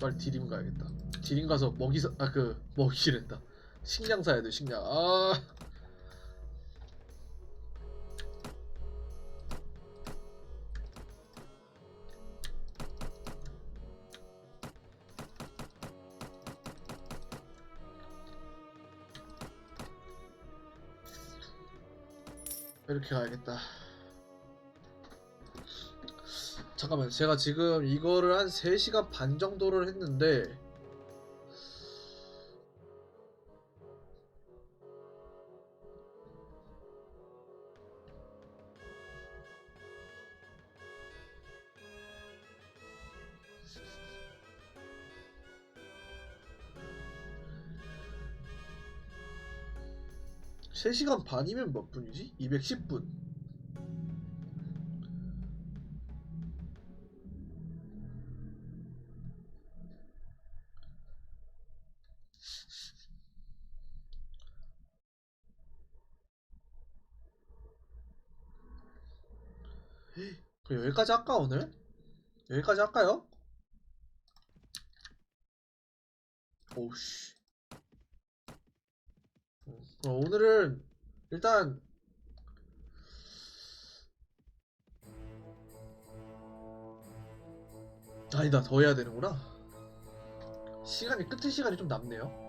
빨리 디림 가야겠다. 디림 가서 먹이 사, 아 그 먹이랬다. 식량 사야 돼 식량. 아 이렇게 가야겠다. 잠깐만, 제가 지금 이거를 한 3시간 반 정도를 했는데, 세시간 반이면 몇 분이지? 210분. 여기까지 할까 오늘? 여기까지 할까요? 오우씨 어, 오늘은 일단 아니다 더 해야 되는구나 시간이 끝에 시간이 좀 남네요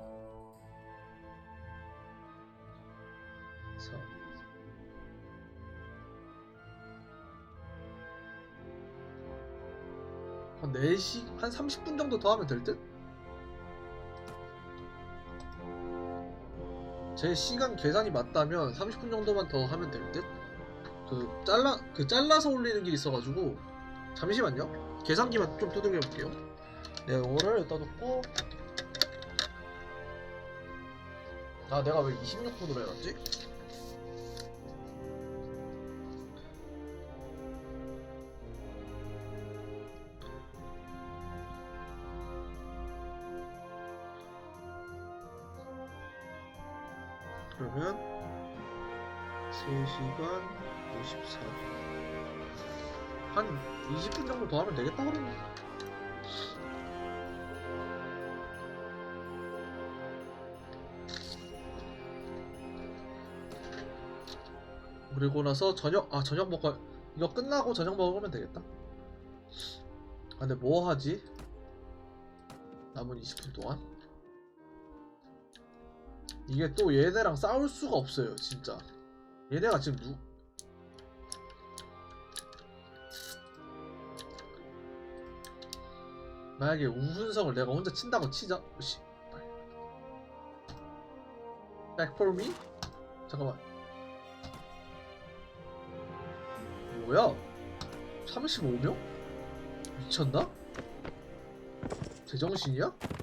4시 한 30분 정도 더 하면 될 듯? 제 시간 계산이 맞다면 30분 정도만 더 하면 될 듯? 그 잘라 그 잘라서 올리는 게 있어가지고 잠시만요. 계산기만 좀 두들겨 볼게요. 내가 이거를 여기다 놓고 아 내가 왜 26분으로 해놨지? 그러면 3시간 54. 한 20분 정도 더 하면 되겠다 그러면. 그리고 나서 저녁 아 저녁 먹어 이거 끝나고 저녁 먹으면 되겠다. 아 근데 뭐 하지? 남은 20분 동안 이게 또 얘네랑 싸울 수가 없어요 진짜 얘네가 지금 누 만약에 우훈성을 내가 혼자 친다고 치자 씨 Back? 잠깐만 뭐야 35명? 미쳤나? 제정신이야?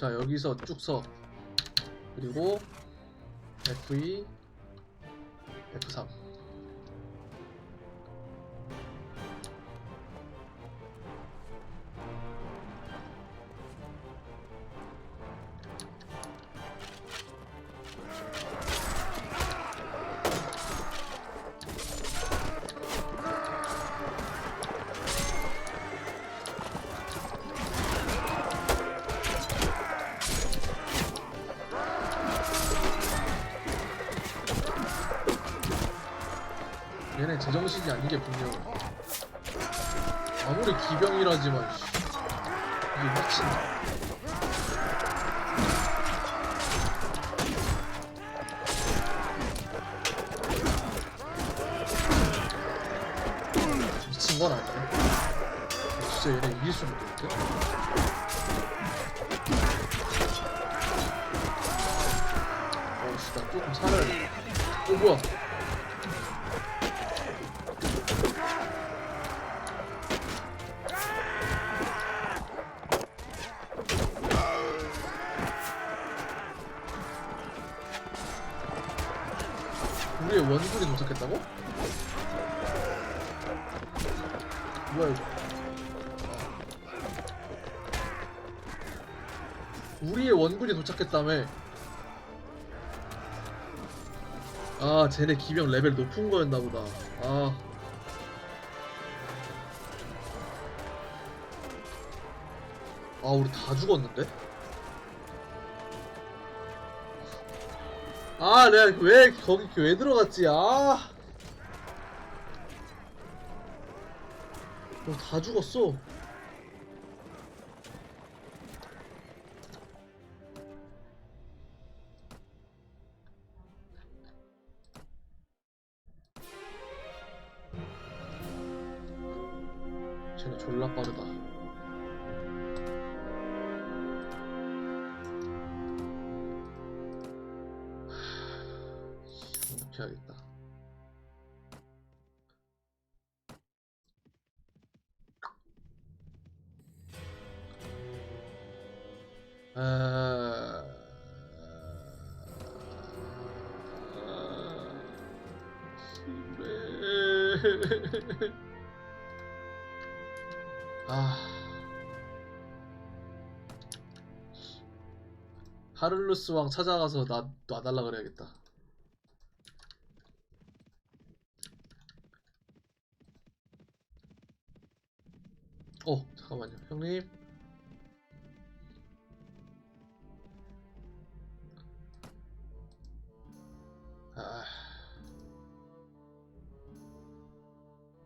자 여기서 쭉 서. 그리고 F2 F3 얘네 제정신이 아닌 게 분명 아무리 기병이라지만 씨, 이게 미친다. 미친 건 아니야. 진짜 얘네 이길 수도 있겠지? 어우씨 나 조금 돼. 어, 뭐야 우리의 원굴이 도착했다고? 뭐야 이거 우리의 원군이 도착했다며 아 쟤네 기병 레벨 높은 거였나 보다 아 아, 우리 다 죽었는데? 아 내가 왜 거기 왜 들어갔지? 아. 어, 다 죽었어. 쟤네 졸라 빠르다 해야겠다. 아... 아. 하를루스 왕 찾아가서 나 놔달라 그래야겠다. 어, 잠깐만요. 형님. 아.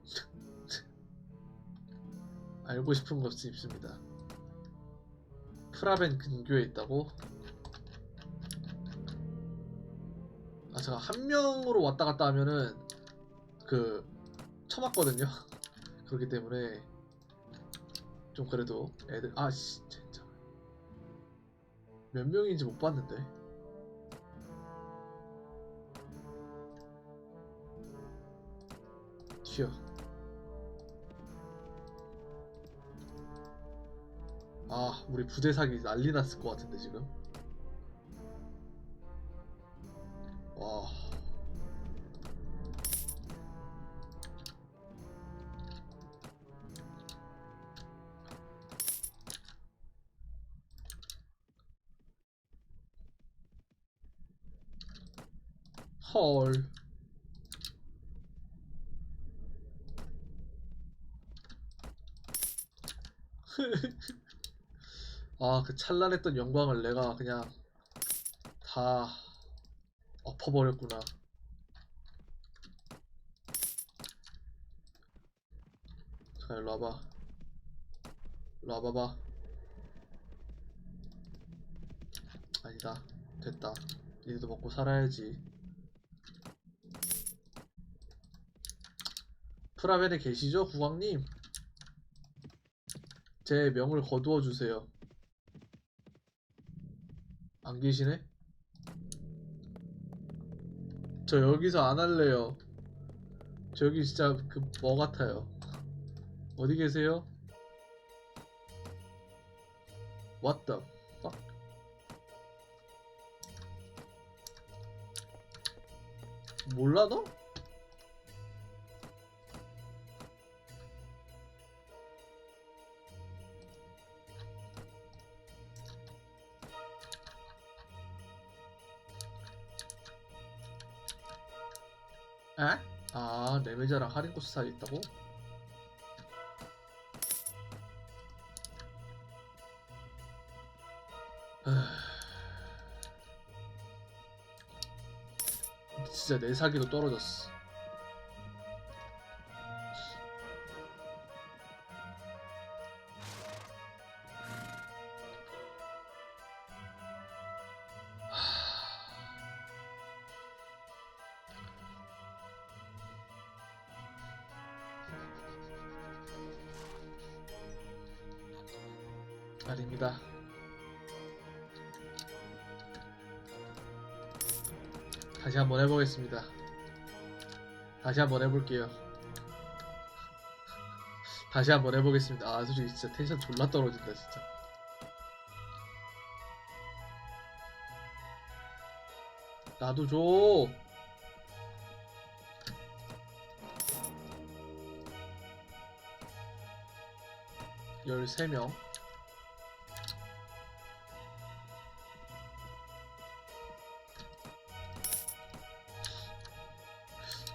알고 싶은 것이 있습니다. 프라벤 근교에 있다고? 아, 제가 한 명으로 왔다 갔다 하면은 그 처맞거든요. 그렇기 때문에 좀 그래도 애들 아씨 진짜. 몇 명인지 못 봤는데. 튀어. 아 우리 부대 사기 난리 났을 것 같은데 지금 그 찬란했던 영광을 내가 그냥 다 엎어버렸구나. 자, 일로 와봐. 일로 와봐봐. 아니다. 됐다. 니도 먹고 살아야지. 프라벤에 계시죠, 국왕님? 제 명을 거두어 주세요. 안 계시네? 저 여기서 안 할래요. 저 여기 진짜 그 뭐 같아요. 어디 계세요? What the fuck? 몰라 너? 에? 아, 레메자랑 할인코스 사이에 있다고? 하... 진짜 내 사기도 떨어졌어. 아닙니다. 다시 한번 해보겠습니다. 다시 한번 해볼게요. 다시 한번 해보겠습니다. 아, 솔직히 진짜 텐션 졸라 떨어진다, 진짜. 나도 줘. 열세 명.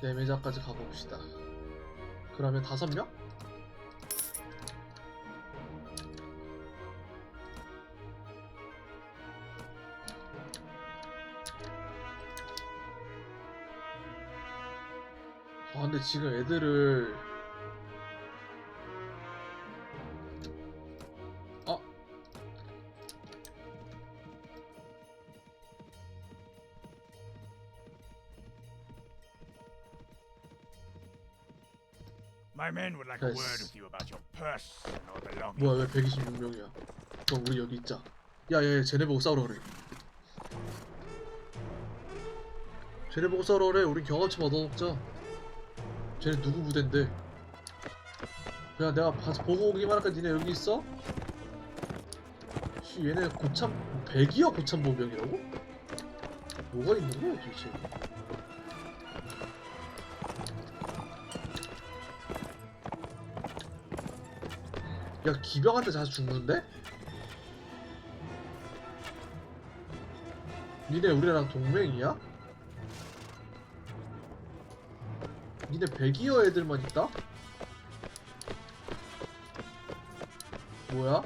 네, 내매자까지 가봅시다. 그러면 다섯 명? 아 근데 지금 애들을 My men would like a word with you about your personal belongings. 뭐야 왜 126명이야? 그럼 우리 여기 있자. 야야야 쟤네 보고 싸우라 그래. 쟤네 보고 싸우라 그래. 우린 경험치 얻어먹자. 쟤네 누구 부대인데? 그냥 내가 가서 보고 오기만 할까? 니네 여기 있어? 씨 얘네 고참 100이야 고참 보병이라고? 뭐가 있는 거야 도대체 야 기병한테 자주 죽는데? 니네 우리랑 동맹이야? 니네 백이어 애들만 있다? 뭐야?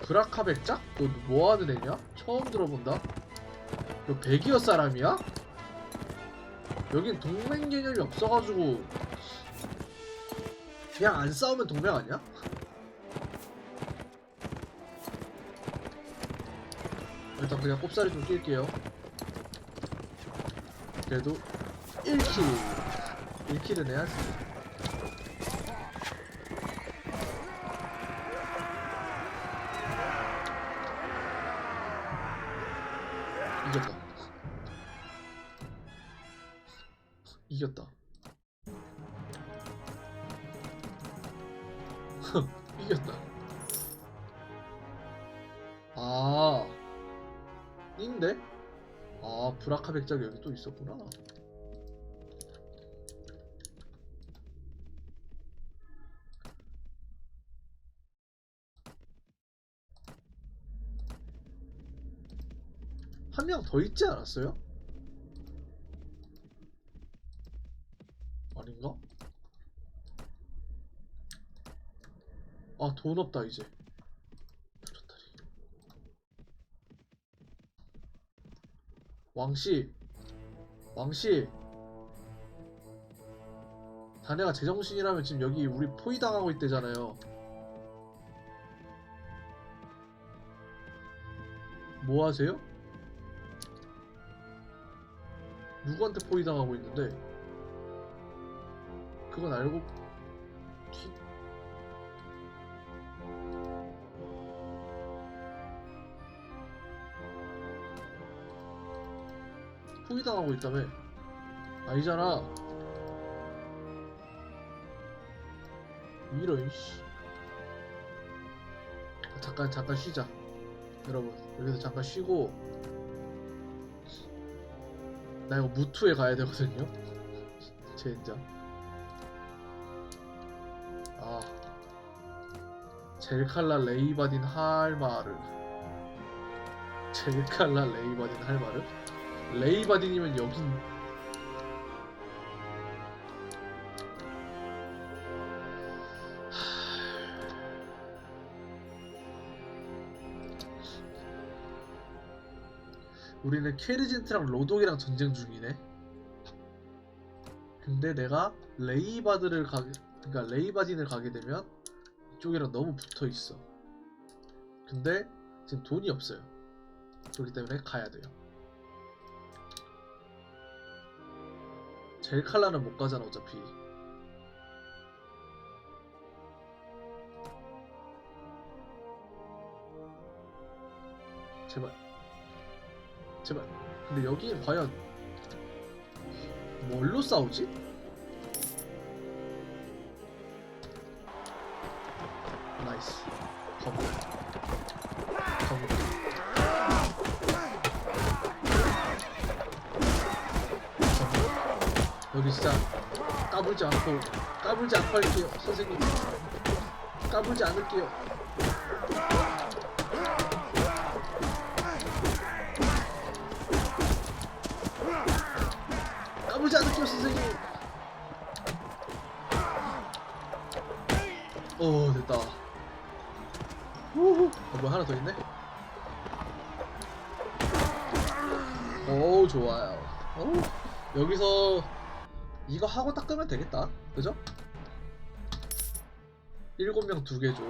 브라카 백작? 너 뭐하는 애냐? 처음 들어본다? 너 백이어 사람이야? 여긴 동맹 개념이 없어가지고 그냥 안 싸우면 동맹 아니야? 일단 그냥 꼽사리 좀 낄게요. 그래도 1킬. 1킬은 해야지. 백작이 여기 또 있었구나 한 명 더 있지 않았어요? 아닌가? 아 돈 없다 이제 좋다리 왕씨 왕씨. 자네가 제정신이라면 지금 여기 우리 포위 당하고 있대잖아요. 뭐 하세요? 누구한테 포위 당하고 있는데? 그건 알고 포위당하고 있다며. 아니잖아. 이런 씨. 잠깐 잠깐 쉬자. 여러분 여기서 잠깐 쉬고. 나 이거 무투에 가야 되거든요. 젠장. 아. 젤칼라 레이바딘 할마르 젤칼라 레이바딘 할마르 레이바딘이면 여긴 우리는 케르진트랑 로독이랑 전쟁 중이네. 근데 내가 레이바드를 가게, 그러니까 레이바딘을 가게 되면 이쪽이랑 너무 붙어 있어. 근데 지금 돈이 없어요. 그렇기 때문에 가야 돼요. 젤칼라는 못 가잖아 어차피. 제발. 제발. 근데 여기 과연 뭘로 싸우지? 나이스. 거부. 여기 진짜 까불지 않고 까불지 않고 할게요 선생님. 까불지 않을게요. 까불지 않을게요 선생님. 오 됐다. 우후 어, 뭐 하나 더 있네? 오 좋아요. 오 여기서 이거 하고 닦으면 되겠다. 그죠? 일곱 명두개 줘.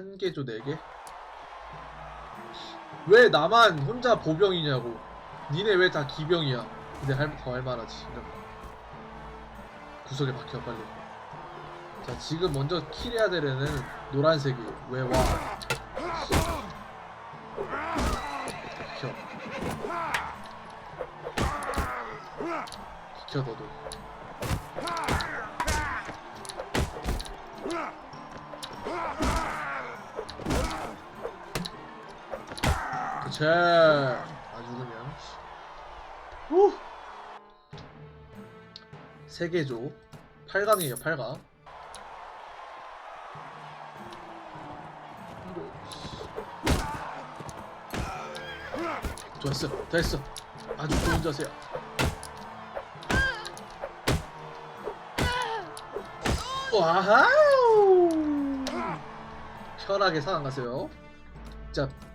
한 개죠 네 개? 왜 나만 혼자 보병이냐고. 니네 왜 다 기병이야? 근데 할, 더 할만하지. 구석에 박혀 빨리. 자 지금 먼저 킬해야 될 애는 노란색이 왜 와? 비켜. 비켜 너도. 그치. 아주 그냥. 후. 세 개죠. 8강이에요, 8강. 좋았어, 됐어. 아주 좋은 자세야. 와우! 편하게 상황 가세요.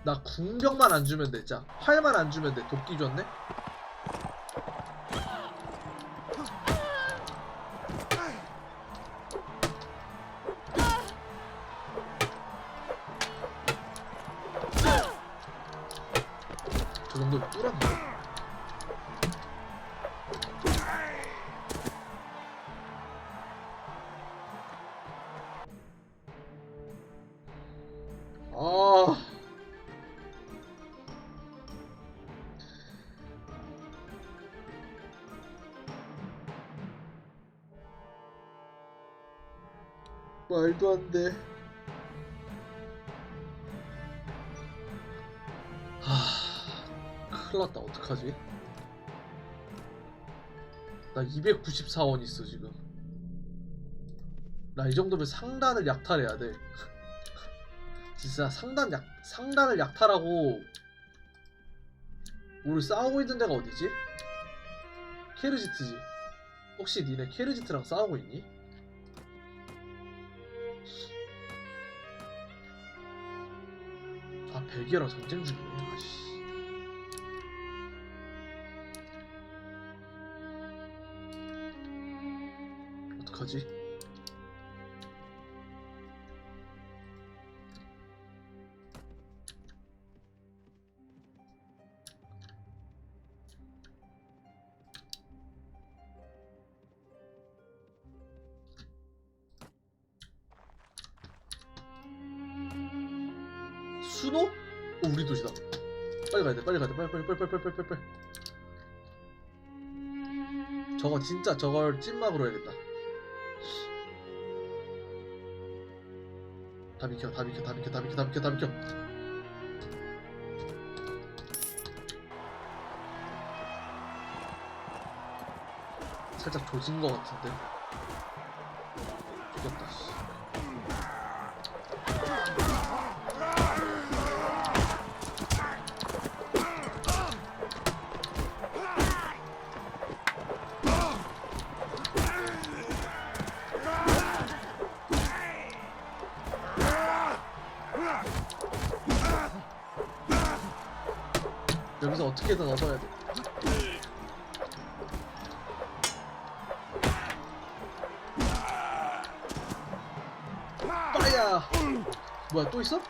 자, 나 궁병만 안 주면 돼. 자, 활만 안 주면 돼. 도끼 줬네. 말도 안 돼. 하, 큰일 났다. 어떡하지? 나 294원 있어, 지금. 나 이 정도면 상단을 약탈해야 돼. 진짜 상단 약 상단을 약탈하고 우리 싸우고 있는 데가 어디지? 케르지트지. 혹시 니네 케르지트랑 싸우고 있니? 벨기에랑 전쟁 중이네. 아씨. 어떡하지? 수노? 어, 우리 도시다. 빨리 가야 돼. 빨리 가야 돼. 빨리 빨리 빨리 빨리 빨리 빨리 빨리. 저거 진짜 저걸 찐막으로 해야겠다. 다 비켜, 다 비켜, 다 비켜, 다 비켜, 다 비켜, 다 비켜. 살짝 조진 것 같은데. 죽였다. 씨. 어떻게든 얻어야 돼. 빠야! 뭐야 또 있어?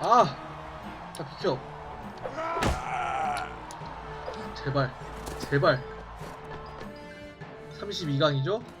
아! 자 비켜. 제발, 제발. 32강이죠?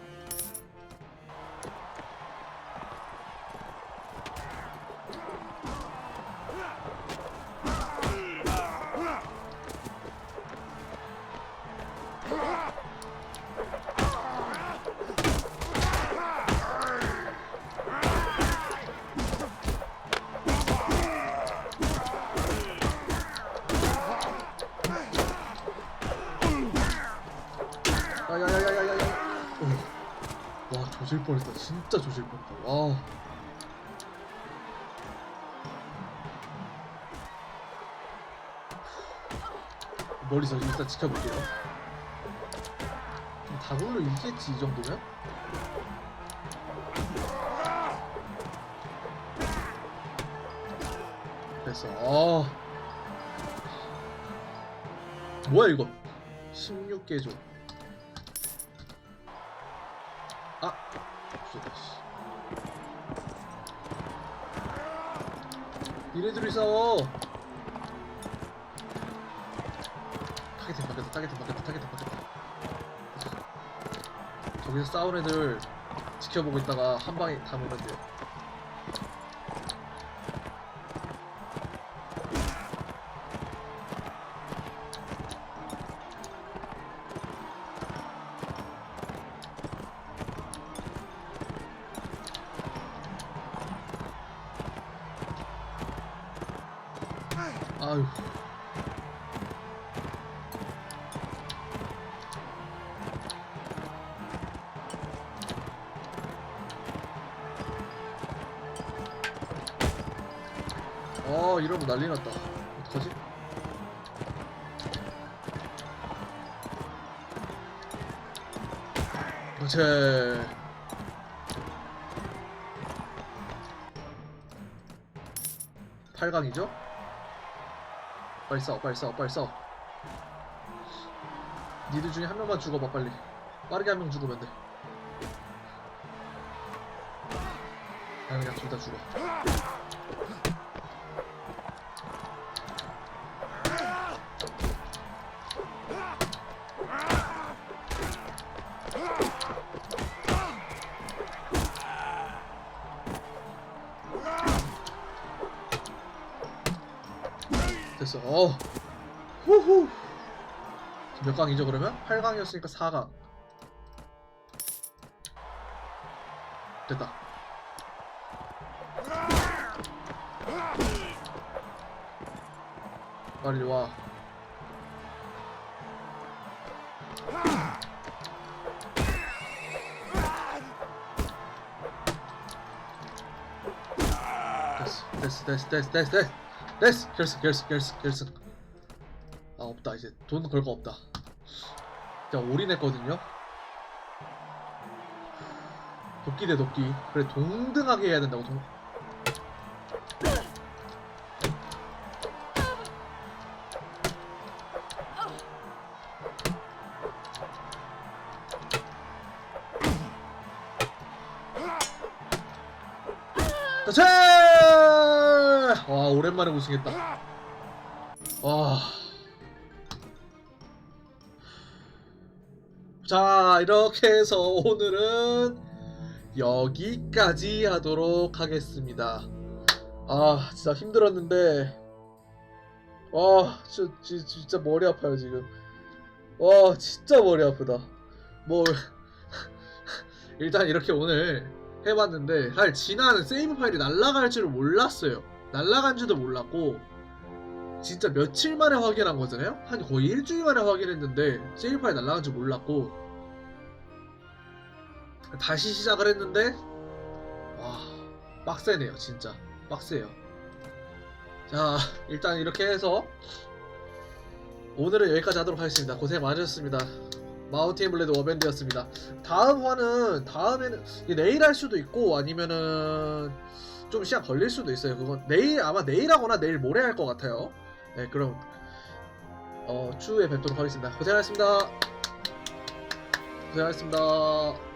뻔했다. 진짜 조질 뻔했다. 와. 멀리서 일단 지켜볼게요. 다굴로 이기겠지 이 정도면? 됐어. 아. 뭐야 이거? 16개조. 아. 니네들이 싸워. 타겟팅 바뀌었다. 타겟팅 바뀌었다. 타겟팅 바뀌었다. 저기서 싸운 애들 지켜보고 있다가 한 방에 다 모면 돼요. 이러면 난리 났다. 어떡하지? 그렇지. 팔강이죠 빨리 싸워, 빨리 싸워, 빨리 싸워. 니들 중에 한 명만 죽어봐, 빨리. 빠르게 한 명 죽으면 돼. 나 그냥 둘 다 죽어. 됐어. 어. 후후. 몇 강이죠 그러면? 8강이었으니까 4강. 됐다. 빨리 와. 됐어, 됐어, 됐어, 됐어, 됐어, 됐어, 결승, 결승, 결승, 결승. 아 없다 이제 돈 걸 거 없다. 진짜 올인했거든요. 도끼 대 도끼. 그래 동등하게 해야 된다고 동. 오랜만에 우승했다. 와. 자 이렇게 해서 오늘은 여기까지 하도록 하겠습니다. 아 진짜 힘들었는데 와 저, 지- 진짜 머리 아파요 지금. 와 진짜 머리 아프다. 뭐 일단 이렇게 오늘 해봤는데 사실 지난 세이브 파일이 날라갈 줄을 몰랐어요. 날라간 줄도 몰랐고 진짜 며칠 만에 확인한 거잖아요? 한 거의 일주일 만에 확인했는데 파일 날라간 줄 몰랐고 다시 시작을 했는데 와 빡세네요 진짜. 빡세요. 자 일단 이렇게 해서 오늘은 여기까지 하도록 하겠습니다. 고생 많으셨습니다. 마운틴 블레드 워밴드였습니다. 다음 화는 다음에는 내일 할 수도 있고 아니면은 좀 시간 걸릴 수도 있어요. 그건 내일 아마 내일 하거나 내일 모레 할 것 같아요. 네 그럼 어 추후에 뵙도록 하겠습니다. 고생하셨습니다. 고생하셨습니다